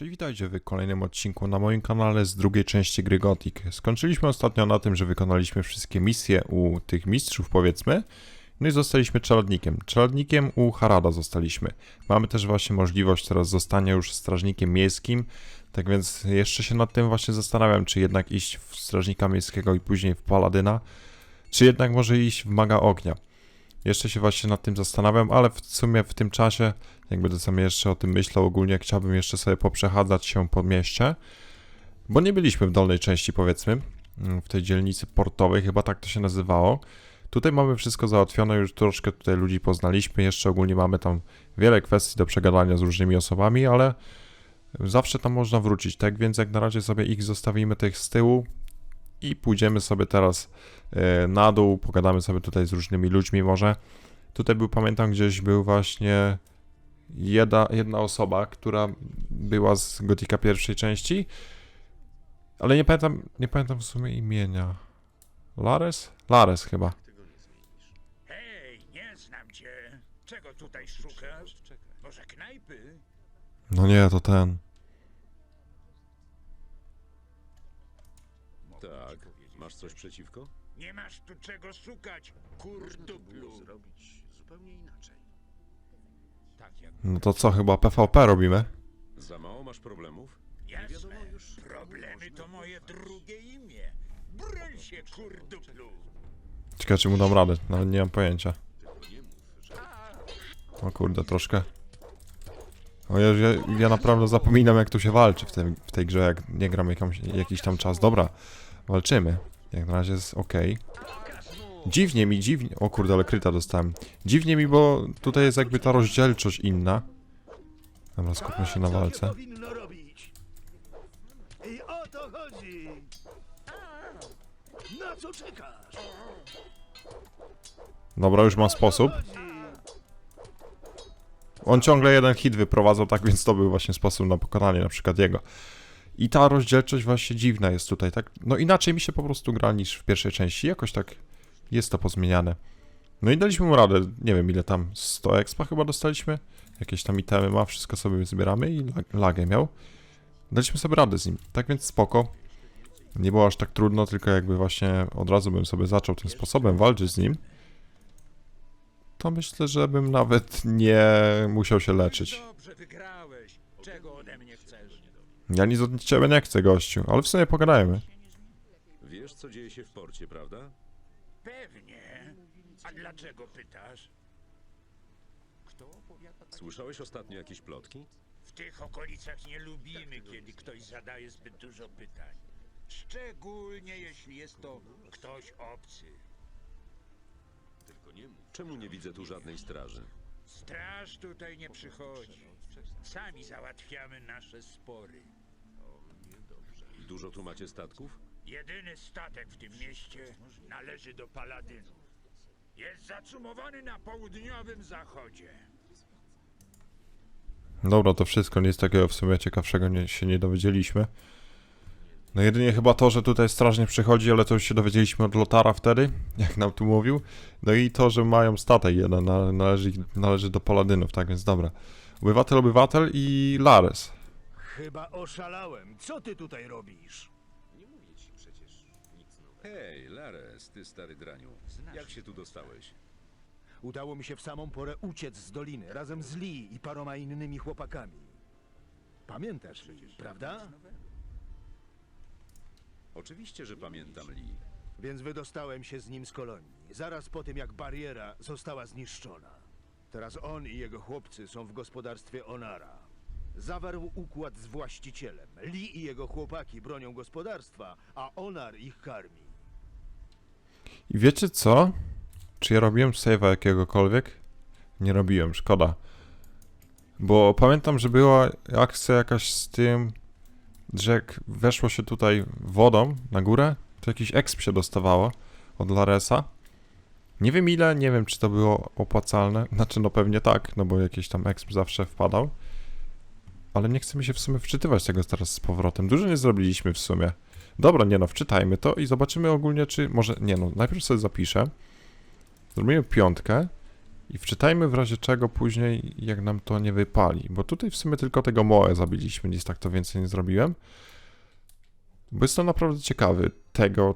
Cześć, witajcie w kolejnym odcinku na moim kanale z drugiej części gry Gothic. Skończyliśmy ostatnio na tym, że wykonaliśmy wszystkie misje u tych mistrzów, powiedzmy. No i zostaliśmy czeladnikiem. Czeladnikiem u Harada zostaliśmy. Mamy też właśnie możliwość teraz zostania już strażnikiem miejskim. Tak więc jeszcze się nad tym właśnie zastanawiam, czy jednak iść w strażnika miejskiego i później w paladyna, czy jednak może iść w maga ognia. Jeszcze się właśnie nad tym zastanawiam, ale w sumie w tym czasie, jak będę sobie jeszcze o tym myślał, ogólnie chciałbym jeszcze sobie poprzechadzać się po mieście, bo nie byliśmy w dolnej części, powiedzmy, w tej dzielnicy portowej, chyba tak to się nazywało. Tutaj mamy wszystko załatwione, już troszkę tutaj ludzi poznaliśmy, jeszcze ogólnie mamy tam wiele kwestii do przegadania z różnymi osobami, ale zawsze tam można wrócić, tak więc jak na razie sobie ich zostawimy tych z tyłu i pójdziemy sobie teraz e, na dół, pogadamy sobie tutaj z różnymi ludźmi może. Tutaj był, pamiętam, gdzieś był właśnie jedna, jedna osoba, która była z Gotika pierwszej części, ale nie pamiętam, nie pamiętam w sumie imienia. Lares? Lares chyba. Hej, nie znam cię. Czego tutaj szukasz? Może knajpy? No nie, to ten. Masz coś przeciwko? Nie masz tu czego szukać, kurduplu. zrobić zupełnie inaczej. Tak jak No to co, chyba PvP robimy? Za mało masz problemów? jasne. Problemy to moje drugie imię. Broń się, kurduplu. Ciekawe, czy mu dam radę, nawet nie mam pojęcia. O kurde, troszkę. O Jezu, ja, ja naprawdę zapominam jak tu się walczy w, tym, w tej grze, jak nie gram jakąś, jakiś tam czas. Dobra, walczymy. Jak na razie jest ok. Dziwnie mi, dziwnie... O kurde, ale kryta dostałem. Dziwnie mi, bo tutaj jest jakby ta rozdzielczość inna. Dobra, skupmy się na walce. I o to chodzi. Na co czekasz? Dobra, już mam sposób. On ciągle jeden hit wyprowadzał, tak więc to był właśnie sposób na pokonanie na przykład jego. I ta rozdzielczość właśnie dziwna jest tutaj, tak? No inaczej mi się po prostu gra niż w pierwszej części, jakoś tak jest to pozmieniane. No i daliśmy mu radę, nie wiem ile tam, 100 expa chyba dostaliśmy? Jakieś tam itemy ma, wszystko sobie zbieramy i lag- lagę miał. Daliśmy sobie radę z nim, tak więc spoko. Nie było aż tak trudno, tylko jakby właśnie od razu bym sobie zaczął tym sposobem walczyć z nim, to myślę, że bym nawet nie musiał się leczyć. Dobrze, wygrałeś. Czego ode mnie chcesz? Ja nic od ciebie nie chcę, gościu, ale w sumie pogadajmy. Wiesz, co dzieje się w porcie, prawda? Pewnie. A dlaczego pytasz? Słyszałeś ostatnio jakieś plotki? W tych okolicach nie lubimy, kiedy ktoś zadaje zbyt dużo pytań. Szczególnie jeśli jest to ktoś obcy. Czemu nie widzę tu żadnej straży? Straż tutaj nie przychodzi. Sami załatwiamy nasze spory. Dużo tu macie statków? Jedyny statek w tym mieście należy do paladynów. Jest zacumowany na południowym zachodzie. Dobra, to wszystko, nic takiego w sumie ciekawszego nie, się nie dowiedzieliśmy. No jedynie chyba to, że tutaj strażnie przychodzi, ale to już się dowiedzieliśmy od Lotara wtedy, jak nam tu mówił. No i to, że mają statek jeden, nale- należy, należy do paladynów, tak więc dobra. Obywatel, obywatel i Lares. Chyba oszalałem. Co ty tutaj robisz? Hej, Lares, ty stary draniu. Jak się tu dostałeś? Udało mi się w samą porę uciec z doliny razem z Lee i paroma innymi chłopakami. Pamiętasz Lee, prawda? Oczywiście, że pamiętam Lee. Więc wydostałem się z nim z kolonii, zaraz po tym jak bariera została zniszczona. Teraz on i jego chłopcy są w gospodarstwie Onara. Zawarł układ z właścicielem. Lee i jego chłopaki bronią gospodarstwa, a Onar ich karmi. I wiecie co? Czy ja robiłem save'a jakiegokolwiek? Nie robiłem, szkoda. Bo pamiętam, że była akcja jakaś z tym, że jak weszło się tutaj wodą na górę, to jakiś exp się dostawało od Laresa. Nie wiem ile, nie wiem czy to było opłacalne. Znaczy no pewnie tak, no bo jakiś tam exp zawsze wpadał. Ale nie chcę mi się w sumie wczytywać tego teraz z powrotem. Dużo nie zrobiliśmy w sumie. Dobra, nie no, wczytajmy to i zobaczymy ogólnie, czy może... Nie no, najpierw sobie zapiszę. Zrobimy piątkę I wczytajmy w razie czego później, jak nam to nie wypali. Bo tutaj w sumie tylko tego Moe zabiliśmy, nic tak to więcej nie zrobiłem. Bo jestem naprawdę ciekawy tego,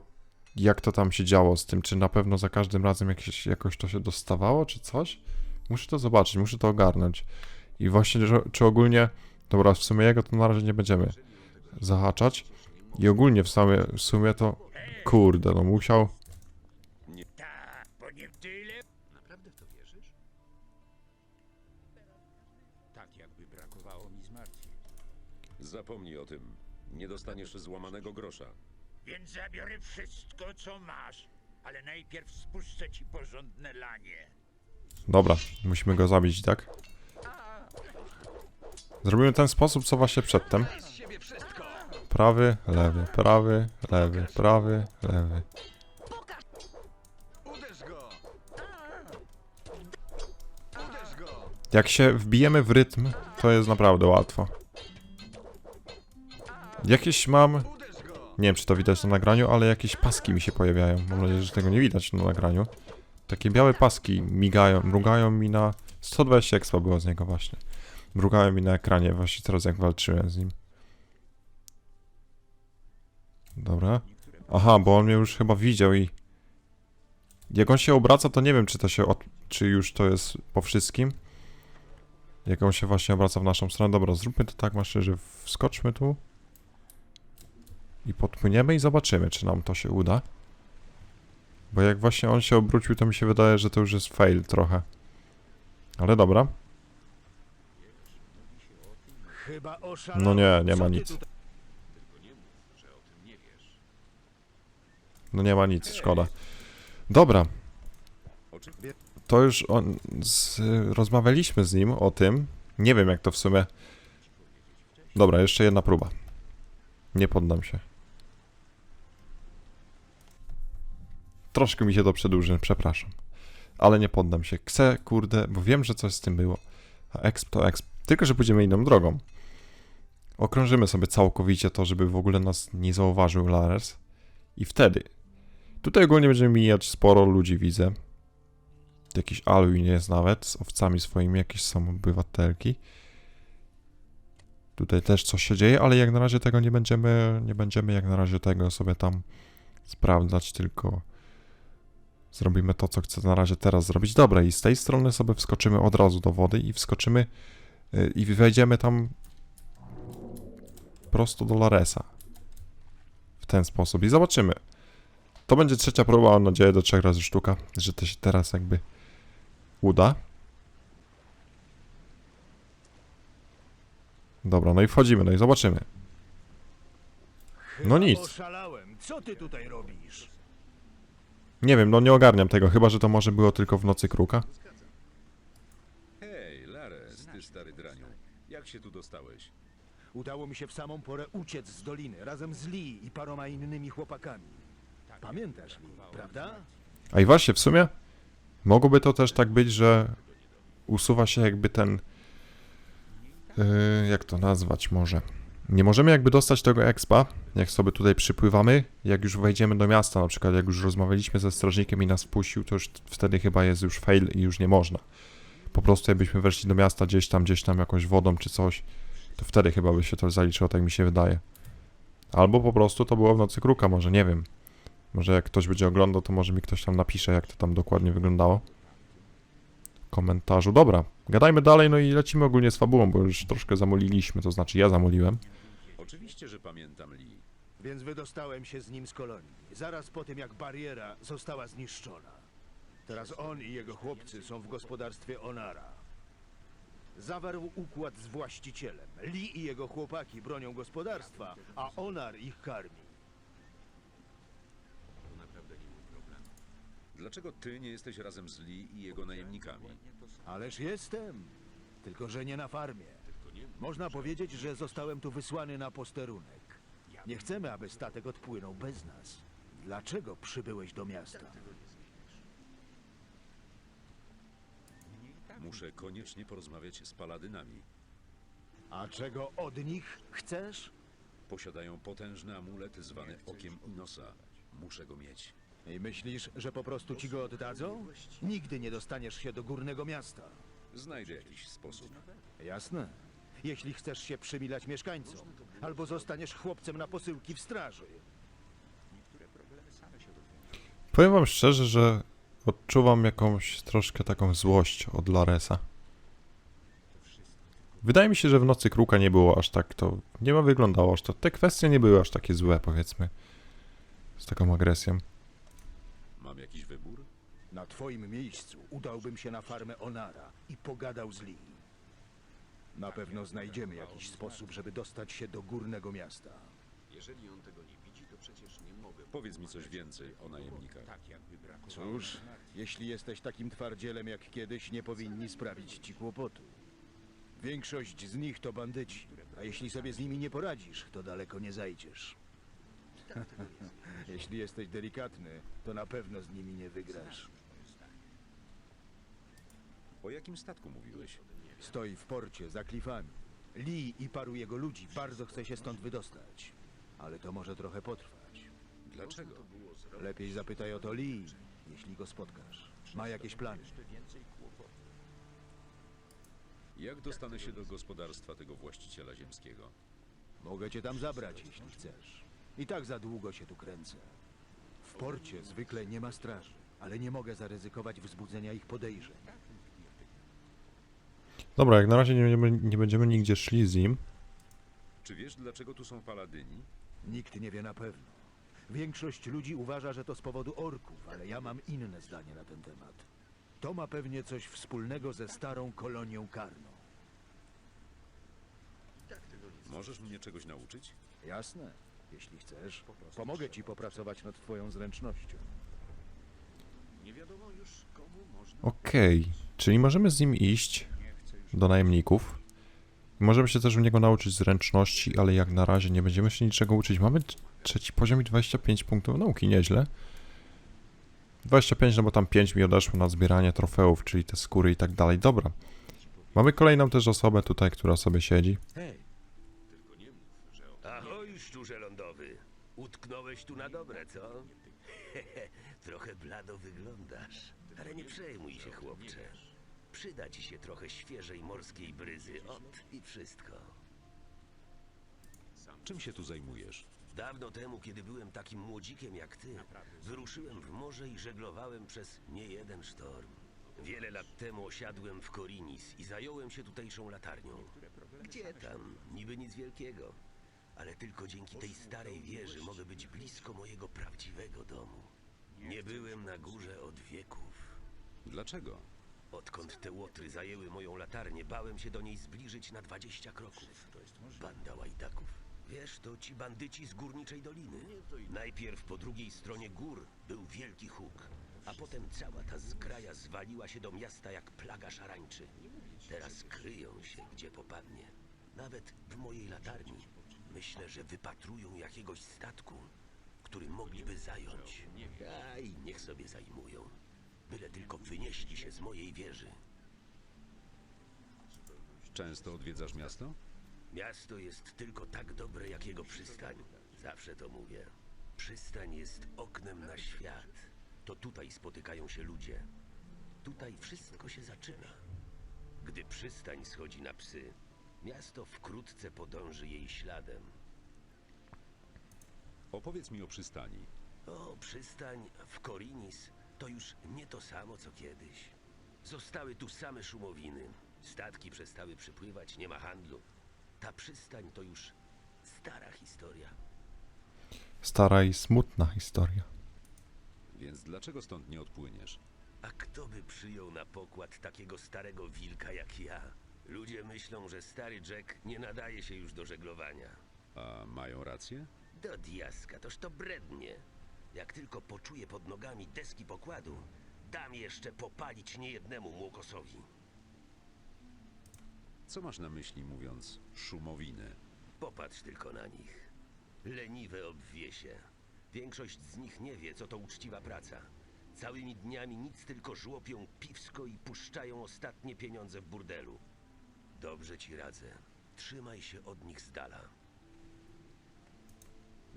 jak to tam się działo z tym, czy na pewno za każdym razem jakieś, jakoś to się dostawało, czy coś. Muszę to zobaczyć, muszę to ogarnąć. I właśnie, czy ogólnie, dobra, w sumie jego to na razie nie będziemy zahaczać. I ogólnie w sumie, w sumie to, kurde, no musiał, Tak, bo nie tyle. Naprawdę w to wierzysz? Tak jakby brakowało mi zmartwień. Zapomnij o tym. Nie dostaniesz złamanego grosza. Więc zabiorę wszystko, co masz. Ale najpierw spuszczę ci porządne lanie. Dobra, musimy go zabić, tak? Zrobimy ten sposób, co właśnie przedtem. Prawy, lewy, prawy, lewy, prawy, lewy. Jak się wbijemy w rytm, to jest naprawdę łatwo. Jakieś mam... Nie wiem, czy to widać na nagraniu, ale jakieś paski mi się pojawiają. Mam nadzieję, że tego nie widać na nagraniu. Takie białe paski migają, mrugają mi na... 120 expa było z niego właśnie. Mrugają mi na ekranie właśnie teraz jak walczyłem z nim. Dobra. Aha, bo on mnie już chyba widział i... Jak on się obraca, to nie wiem, czy to się od... czy już to jest po wszystkim. Jak on się właśnie obraca w naszą stronę. Dobra, zróbmy to tak, masz że wskoczmy tu. I podpłyniemy i zobaczymy, czy nam to się uda. Bo jak właśnie on się obrócił, to mi się wydaje, że to już jest fail trochę. Ale dobra. Chyba oszalał. No nie, nie Co ma ty nic. tutaj- No nie ma nic, szkoda. Dobra. Oczywiście. To już on, z, rozmawialiśmy z nim o tym. Nie wiem, jak to w sumie. Dobra, jeszcze jedna próba. Nie poddam się. Troszkę mi się to przedłuży, przepraszam. Ale nie poddam się. Chcę, kurde, bo wiem, że coś z tym było. A exp to exp. Tylko, że pójdziemy inną drogą. Okrążymy sobie całkowicie to, żeby w ogóle nas nie zauważył Lares. I wtedy. Tutaj ogólnie będziemy mijać sporo ludzi, widzę. Jakiś Alwin jest nawet, z owcami swoimi, jakieś są obywatelki. Tutaj też coś się dzieje, ale jak na razie tego nie będziemy, nie będziemy jak na razie tego sobie tam sprawdzać, tylko zrobimy to, co chcę na razie teraz zrobić. Dobra, i z tej strony sobie wskoczymy od razu do wody i wskoczymy yy, i wejdziemy tam prosto do Laresa. W ten sposób i zobaczymy. To będzie trzecia próba, mam nadzieję, do trzech razy sztuka, że to się teraz jakby uda. Dobra, no i wchodzimy, no i zobaczymy. No nic. Co ty tutaj robisz? Nie wiem, no nie ogarniam tego, chyba że to może było tylko w nocy kruka. Hej, Lares, ty stary draniu. Jak się tu dostałeś? Udało mi się w samą porę uciec z doliny razem z Lee i paroma innymi chłopakami. Pamiętasz prawda? A i właśnie, w sumie mogłoby to też tak być, że usuwa się jakby ten. Yy, jak to nazwać może? Nie możemy jakby dostać tego expa, jak sobie tutaj przypływamy, jak już wejdziemy do miasta, na przykład jak już rozmawialiśmy ze strażnikiem i nas wpuścił, to już wtedy chyba jest już fail i już nie można. Po prostu jakbyśmy weszli do miasta gdzieś tam, gdzieś tam jakąś wodą czy coś, to wtedy chyba by się to zaliczyło, tak mi się wydaje. Albo po prostu to było w nocy kruka, może nie wiem. Może jak ktoś będzie oglądał, to może mi ktoś tam napisze, jak to tam dokładnie wyglądało. W komentarzu. Dobra, gadajmy dalej, no i lecimy ogólnie z fabułą, bo już troszkę zamoliliśmy, to znaczy ja zamoliłem. Oczywiście, że pamiętam Lee. Więc wydostałem się z nim z kolonii, zaraz po tym jak bariera została zniszczona. Teraz on i jego chłopcy są w gospodarstwie Onara. Zawarł układ z właścicielem. Lee i jego chłopaki bronią gospodarstwa, a Onar ich karmi. Dlaczego ty nie jesteś razem z Lee i jego najemnikami? Ależ jestem, tylko że nie na farmie. Można powiedzieć, że zostałem tu wysłany na posterunek. Nie chcemy, aby statek odpłynął bez nas. Dlaczego przybyłeś do miasta? Muszę koniecznie porozmawiać z paladynami. A czego od nich chcesz? Posiadają potężny amulet zwany Okiem Inosa. Muszę go mieć. I myślisz, że po prostu ci go oddadzą? Nigdy nie dostaniesz się do górnego miasta. Znajdę jakiś sposób. Jasne. Jeśli chcesz się przymilać mieszkańcom, albo zostaniesz chłopcem na posyłki w straży. Powiem wam szczerze, że odczuwam jakąś troszkę taką złość od Laresa. Wydaje mi się, że w Nocy Kruka nie było aż tak to... Nie ma wyglądało aż to... Te kwestie nie były aż takie złe, powiedzmy. Z taką agresją. Mam jakiś wybór? Na twoim miejscu udałbym się na farmę Onara i pogadał z Lee. Na pewno znajdziemy jakiś sposób, żeby dostać się do górnego miasta. Powiedz mi coś więcej o najemnikach. Cóż, jeśli jesteś takim twardzielem jak kiedyś, nie powinni sprawić ci kłopotu. Większość z nich to bandyci, a jeśli sobie z nimi nie poradzisz, to daleko nie zajdziesz. jeśli jesteś delikatny, to na pewno z nimi nie wygrasz. O jakim statku mówiłeś? Stoi w porcie za klifami. Lee i paru jego ludzi bardzo chce się stąd wydostać, ale to może trochę potrwać. Dlaczego? Lepiej zapytaj o to Lee, jeśli go spotkasz. Ma jakieś plany. Jak dostanę się do gospodarstwa tego właściciela ziemskiego? Mogę cię tam zabrać, jeśli chcesz. I tak za długo się tu kręcę. W porcie zwykle nie ma straży, ale nie mogę zaryzykować wzbudzenia ich podejrzeń. Dobra, jak na razie nie będziemy, nie będziemy nigdzie szli z nim. Czy wiesz, dlaczego tu są paladyni? Nikt nie wie na pewno. Większość ludzi uważa, że to z powodu orków, ale ja mam inne zdanie na ten temat. To ma pewnie coś wspólnego ze starą kolonią karną. Możesz mnie czegoś nauczyć? Jasne, jeśli chcesz. Pomogę ci popracować nad twoją zręcznością. Okej, czyli możemy z nim iść do najemników. Możemy się też u niego nauczyć zręczności, ale jak na razie nie będziemy się niczego uczyć. Mamy trzeci poziom i 25 punktów nauki, nieźle. 25, no bo tam 5 mi odeszło na zbieranie trofeów, czyli te skóry i tak dalej. Dobra. Mamy kolejną też osobę tutaj, która sobie siedzi. Ahoj, szczurze lądowy. Utknąłeś tu na dobre, co? trochę blado wyglądasz, ale nie przejmuj się, chłopcze. Przyda ci się trochę świeżej morskiej bryzy, ot i wszystko. Czym się tu zajmujesz? Dawno temu, kiedy byłem takim młodzikiem jak ty, wyruszyłem w morze i żeglowałem przez niejeden sztorm. Wiele lat temu osiadłem w Korinis i zająłem się tutejszą latarnią. Gdzie tam? Niby nic wielkiego. Ale tylko dzięki tej starej wieży mogę być blisko mojego prawdziwego domu. Nie byłem na górze od wieków. Dlaczego? Odkąd te łotry zajęły moją latarnię, bałem się do niej zbliżyć na 20 kroków. Banda łajdaków. Wiesz, to ci bandyci z górniczej doliny. Najpierw po drugiej stronie gór był wielki huk, a potem cała ta zgraja zwaliła się do miasta jak plaga szarańczy. Teraz kryją się, gdzie popadnie. Nawet w mojej latarni. Myślę, że wypatrują jakiegoś statku, który mogliby zająć. A i niech sobie zajmują. Byle tylko wynieśli się z mojej wieży. Często odwiedzasz miasto? Miasto jest tylko tak dobre, jak jego przystań. Zawsze to mówię. Przystań jest oknem na świat. To tutaj spotykają się ludzie. Tutaj wszystko się zaczyna. Gdy przystań schodzi na psy, miasto wkrótce podąży jej śladem. Opowiedz mi o przystani. O, przystań w Korinis to już nie to samo co kiedyś. Zostały tu same szumowiny. Statki przestały przypływać, nie ma handlu. Ta przystań to już stara historia. Stara i smutna historia. Więc dlaczego stąd nie odpłyniesz? A kto by przyjął na pokład takiego starego wilka jak ja? Ludzie myślą, że stary Jack nie nadaje się już do żeglowania. A mają rację? Do diaska, toż to brednie. Jak tylko poczuję pod nogami deski pokładu, dam jeszcze popalić niejednemu młokosowi. Co masz na myśli mówiąc szumowiny? Popatrz tylko na nich. Leniwe obwiesie. Większość z nich nie wie, co to uczciwa praca. Całymi dniami nic tylko żłopią piwsko i puszczają ostatnie pieniądze w burdelu. Dobrze ci radzę. Trzymaj się od nich z dala.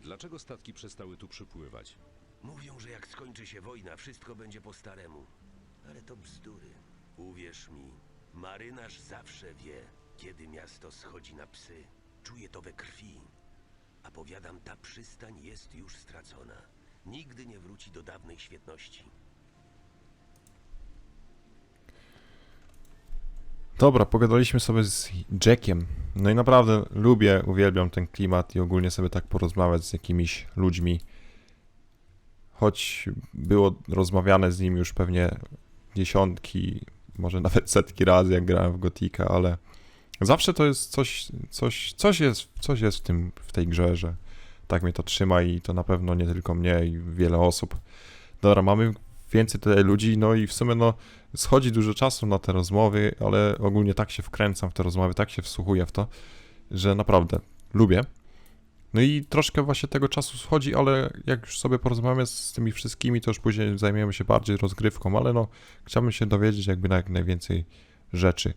Dlaczego statki przestały tu przypływać? Mówią, że jak skończy się wojna, wszystko będzie po staremu. Ale to bzdury. Uwierz mi, marynarz zawsze wie, kiedy miasto schodzi na psy. Czuje to we krwi. A powiadam, ta przystań jest już stracona. Nigdy nie wróci do dawnej świetności. Dobra, pogadaliśmy sobie z Jackiem. No i naprawdę lubię, uwielbiam ten klimat i ogólnie sobie tak porozmawiać z jakimiś ludźmi. Choć było rozmawiane z nim już pewnie dziesiątki, może nawet setki razy, jak grałem w Gotika, ale zawsze to jest coś, coś, coś jest, coś jest w tym, w tej grze, że tak mnie to trzyma i to na pewno nie tylko mnie i wiele osób. Dobra, mamy więcej tutaj ludzi, no i w sumie no schodzi dużo czasu na te rozmowy, ale ogólnie tak się wkręcam w te rozmowy, tak się wsłuchuję w to, że naprawdę lubię. No i troszkę właśnie tego czasu schodzi, ale jak już sobie porozmawiamy z tymi wszystkimi, to już później zajmiemy się bardziej rozgrywką, ale no chciałbym się dowiedzieć jakby na jak najwięcej rzeczy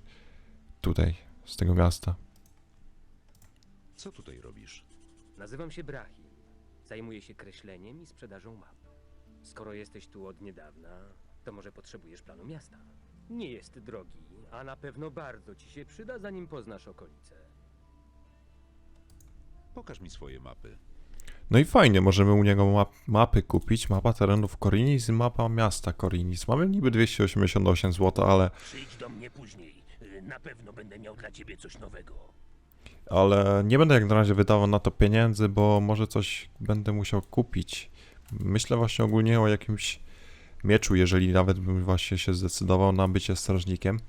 tutaj z tego miasta. Co tutaj robisz? Nazywam się Brahim. Zajmuję się kreśleniem i sprzedażą map. Skoro jesteś tu od niedawna, to może potrzebujesz planu miasta. Nie jest drogi, a na pewno bardzo ci się przyda, zanim poznasz okolice. Pokaż mi swoje mapy. No i fajnie, możemy u niego map, mapy kupić, mapa terenów Korinis i mapa miasta Korinis. Mamy niby 288 zł, ale Przyjdź do mnie później. Y, Na pewno będę miał dla ciebie coś nowego. ale nie będę jak na razie wydawał na to pieniędzy, bo może coś będę musiał kupić. Myślę właśnie ogólnie o jakimś mieczu, jeżeli nawet bym właśnie się zdecydował na bycie strażnikiem.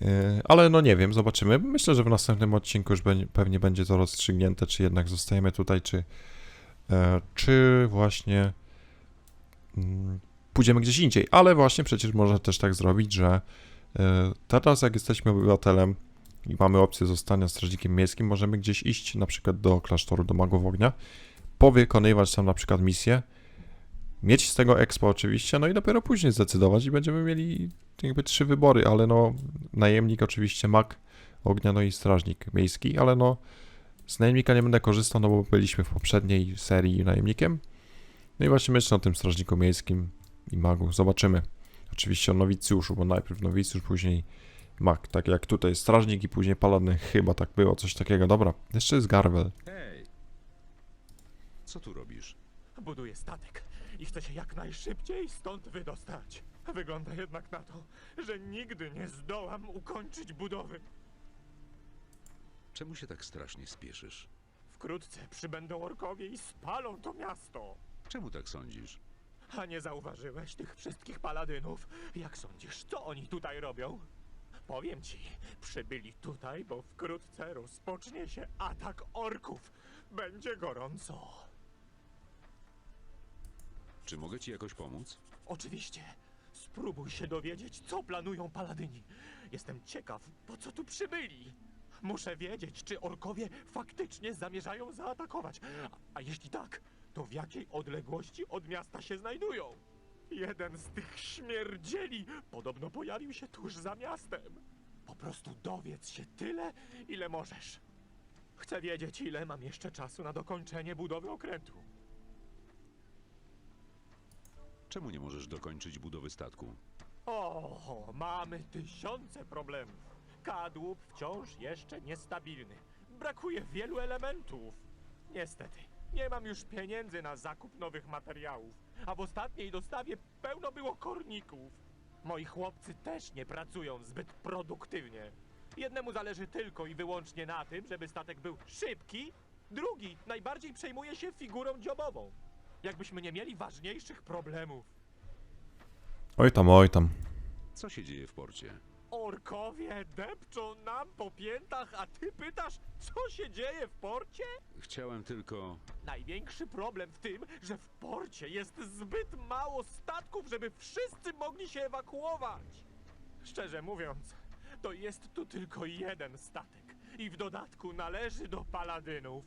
Yy, Ale no nie wiem, zobaczymy. Myślę, że w następnym odcinku już pewnie będzie to rozstrzygnięte, czy jednak zostajemy tutaj, czy, e, czy właśnie mm, pójdziemy gdzieś indziej. Ale właśnie przecież można też tak zrobić, że e, teraz jak jesteśmy obywatelem i mamy opcję zostania strażnikiem miejskim, możemy gdzieś iść na przykład do klasztoru, do magów ognia, powykonywać tam na przykład misję, mieć z tego expo oczywiście, no i dopiero później zdecydować i będziemy mieli jakby trzy wybory, ale no najemnik oczywiście, mag ognia, no i strażnik miejski, ale no z najemnika nie będę korzystał, no bo byliśmy w poprzedniej serii najemnikiem. No i właśnie myślę o tym strażniku miejskim i magu, zobaczymy. Oczywiście o nowicjuszu, bo najpierw nowicjusz, później mag, tak jak tutaj strażnik i później paladyn, chyba tak było, coś takiego. Dobra, jeszcze jest Garwel. Hej! Co tu robisz? Buduję statek i chcę się jak najszybciej stąd wydostać. Wygląda jednak na to, że nigdy nie zdołam ukończyć budowy. Czemu się tak strasznie spieszysz? Wkrótce przybędą orkowie i spalą to miasto. Czemu tak sądzisz? A nie zauważyłeś tych wszystkich paladynów? Jak sądzisz, co oni tutaj robią? Powiem ci, przybyli tutaj, bo wkrótce rozpocznie się atak orków. Będzie gorąco. Czy mogę ci jakoś pomóc? Oczywiście. Spróbuj się dowiedzieć, co planują paladyni. Jestem ciekaw, po co tu przybyli. Muszę wiedzieć, czy orkowie faktycznie zamierzają zaatakować. A, a jeśli tak, to w jakiej odległości od miasta się znajdują? Jeden z tych śmierdzieli podobno pojawił się tuż za miastem. Po prostu dowiedz się tyle, ile możesz. Chcę wiedzieć, ile mam jeszcze czasu na dokończenie budowy okrętu. Czemu nie możesz dokończyć budowy statku? O, mamy tysiące problemów. Kadłub wciąż jeszcze niestabilny. Brakuje wielu elementów. Niestety, nie mam już pieniędzy na zakup nowych materiałów, a w ostatniej dostawie pełno było korników. Moi chłopcy też nie pracują zbyt produktywnie. Jednemu zależy tylko i wyłącznie na tym, żeby statek był szybki, drugi najbardziej przejmuje się figurą dziobową. Jakbyśmy nie mieli ważniejszych problemów. Oj tam, oj tam. Co się dzieje w porcie? Orkowie depczą nam po piętach, a ty pytasz, co się dzieje w porcie? Chciałem tylko... Największy problem w tym, że w porcie jest zbyt mało statków, żeby wszyscy mogli się ewakuować. Szczerze mówiąc, to jest tu tylko jeden statek i w dodatku należy do paladynów.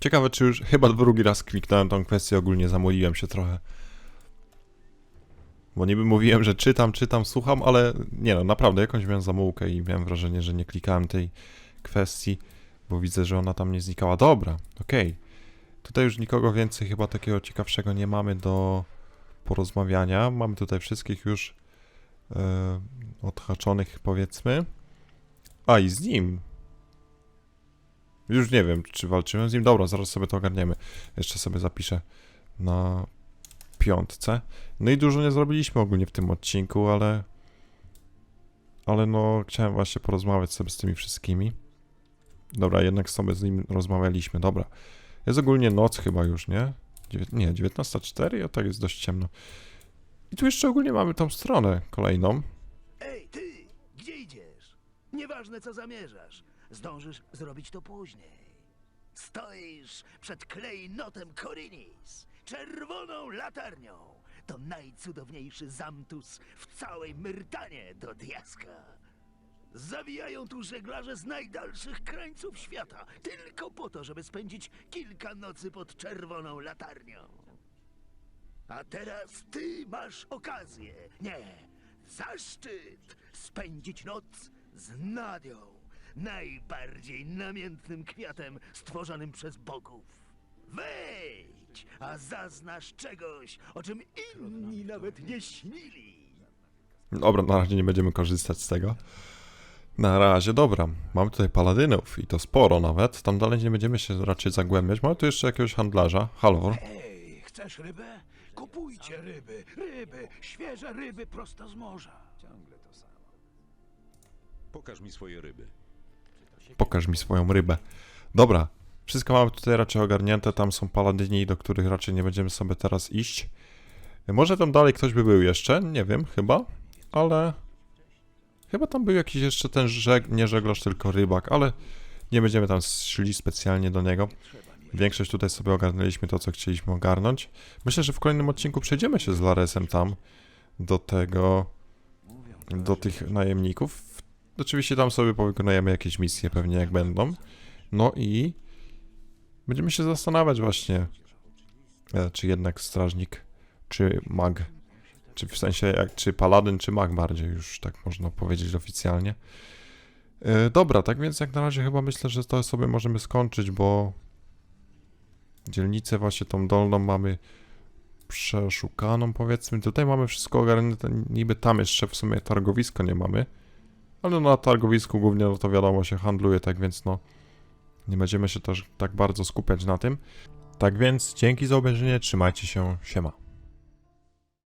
Ciekawe, czy już chyba drugi raz kliknąłem tą kwestię, ogólnie zamoliłem się trochę. Bo niby mówiłem, że czytam, czytam, słucham, ale nie no, naprawdę jakąś miałem zamułkę i miałem wrażenie, że nie klikałem tej kwestii, bo widzę, że ona tam nie znikała. Dobra, okej. Tutaj już nikogo więcej chyba takiego ciekawszego nie mamy do porozmawiania. Mamy tutaj wszystkich już e, odhaczonych powiedzmy. A i z nim. Już nie wiem, czy walczyłem z nim. Dobra, zaraz sobie to ogarniemy. Jeszcze sobie zapiszę na piątce. No i dużo nie zrobiliśmy ogólnie w tym odcinku, ale ale no chciałem właśnie porozmawiać sobie z tymi wszystkimi. Dobra, jednak sobie z nim rozmawialiśmy. Dobra. Jest ogólnie noc chyba już, nie? Nie, 19.04, a tak jest dość ciemno. I tu jeszcze ogólnie mamy tą stronę kolejną. Ej, ty! Gdzie idziesz? Nieważne, co zamierzasz. Zdążysz zrobić to później. Stoisz przed klejnotem Korinis, czerwoną latarnią. To najcudowniejszy zamtus w całej Myrtanie do diaska. Zawijają tu żeglarze z najdalszych krańców świata, tylko po to, żeby spędzić kilka nocy pod czerwoną latarnią. A teraz ty masz okazję, nie, zaszczyt spędzić noc z Nadią, najbardziej namiętnym kwiatem stworzonym przez bogów. Wejdź, a zaznasz czegoś, o czym inni nawet nie śnili. Dobra, na razie nie będziemy korzystać z tego. Na razie, dobra. Mamy tutaj paladynów i to sporo nawet. Tam dalej nie będziemy się raczej zagłębiać. Mamy tu jeszcze jakiegoś handlarza. Halvor. Ej, chcesz rybę? Kupujcie ryby, ryby, świeże ryby prosto z morza. Pokaż mi swoje ryby. Pokaż mi swoją rybę. Dobra, wszystko mamy tutaj raczej ogarnięte. Tam są paladyni, do których raczej nie będziemy sobie teraz iść. Może tam dalej ktoś by był jeszcze, nie wiem, chyba, ale chyba tam był jakiś jeszcze ten żeg, nie żeglarz, tylko rybak, ale nie będziemy tam szli specjalnie do niego. Większość tutaj sobie ogarnęliśmy to, co chcieliśmy ogarnąć. Myślę, że w kolejnym odcinku przejdziemy się z Laresem tam do tego, do tych najemników. Oczywiście tam sobie powykonujemy jakieś misje, pewnie jak będą. No i będziemy się zastanawiać właśnie, e, czy jednak strażnik, czy mag, czy w sensie jak, czy paladyn, czy mag bardziej, już tak można powiedzieć oficjalnie. E, Dobra, tak więc jak na razie chyba myślę, że to sobie możemy skończyć, bo dzielnicę właśnie tą dolną mamy przeszukaną powiedzmy. Tutaj mamy wszystko ogarnięte, niby tam jeszcze w sumie targowisko nie mamy. Ale na targowisku głównie no to wiadomo się handluje, tak więc no nie będziemy się też tak bardzo skupiać na tym. Tak więc dzięki za obejrzenie, trzymajcie się, siema.